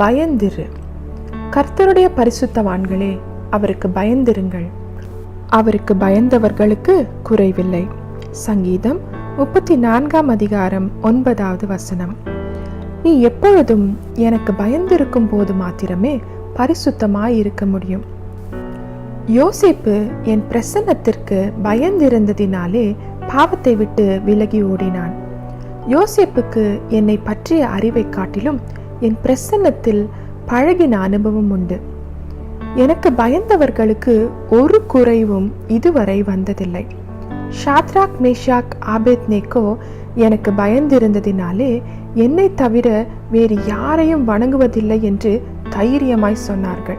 பயந்திரு. கர்த்தருடைய பரிசுத்தவான்களே அவருக்கு பயந்திருங்கள். அவருக்கு பயந்தவர்களுக்கு குறைவில்லை. சங்கீதம் முப்பத்தி நான்காம் அதிகாரம் ஒன்பதாவது வசனம். நீ எப்பொழுதும் எனக்கு பயந்திருக்கும் போது மாத்திரமே பரிசுத்தமாய் இருக்க முடியும். யோசிப்பு என் பிரசன்னத்திற்கு பயந்திருந்ததினாலே பாவத்தை விட்டு விலகி ஓடினான். யோசிப்புக்கு என்னை பற்றிய அறிவை காட்டிலும் என் பிரசன்னத்தில் பழகின அனுபவம் உண்டு. எனக்கு பயந்தவர்களுக்கு ஒரு குறைவும் இதுவரை வந்ததில்லை. ஷாத்ராக் மேஷாக் ஆபேத் நேக்கோ எனக்கு பயந்திருந்ததினாலே என்னை தவிர வேறு யாரையும் வணங்குவதில்லை என்று தைரியமாய் சொன்னார்கள்.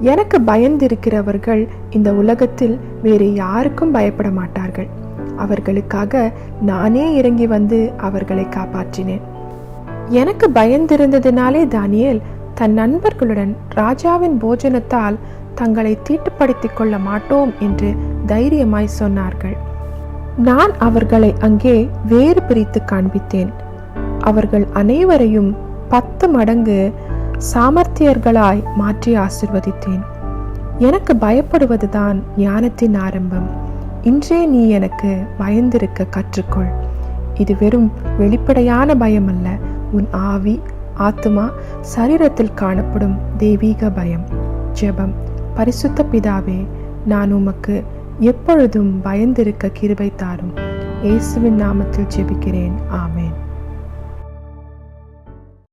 எனக்கு பயந்திருக்கிறவர்கள் இந்த உலகத்தில் வேறு யாருக்கும் பயப்பட மாட்டார்கள். அவர்களுக்காக நானே இறங்கி வந்து அவர்களை காப்பாற்றினேன். எனக்கு பயந்திருந்ததினாலே தானியேல் தன் நண்பர்களுடன் ராஜாவின் போஜனத்தால் தங்களை தீட்டுப்படுத்திக் கொள்ள மாட்டோம் என்று தைரியமாய் சொன்னார்கள். நான் அவர்களை அங்கே வேறு பிரித்து காண்பித்தேன். அவர்கள் அனைவரையும் பத்து மடங்கு சாமர்த்தியர்களாய் மாற்றி ஆசிர்வதித்தேன். எனக்கு பயப்படுவதுதான் ஞானத்தின் ஆரம்பம். இன்றே நீ எனக்கு பயந்திருக்க கற்றுக்கொள். இது வெறும் வெளிப்படையான பயம் அல்ல உன் ஆவி ஆத்மா சரீரத்தில் காணப்படும் தெய்வீக பயம். ஜெபம். பரிசுத்த பிதாவே நான் உமக்கு எப்பொழுதும் பயந்திருக்க கிருபை தாரும். இயேசுவின் நாமத்தில் ஜெபிக்கிறேன். ஆமேன்.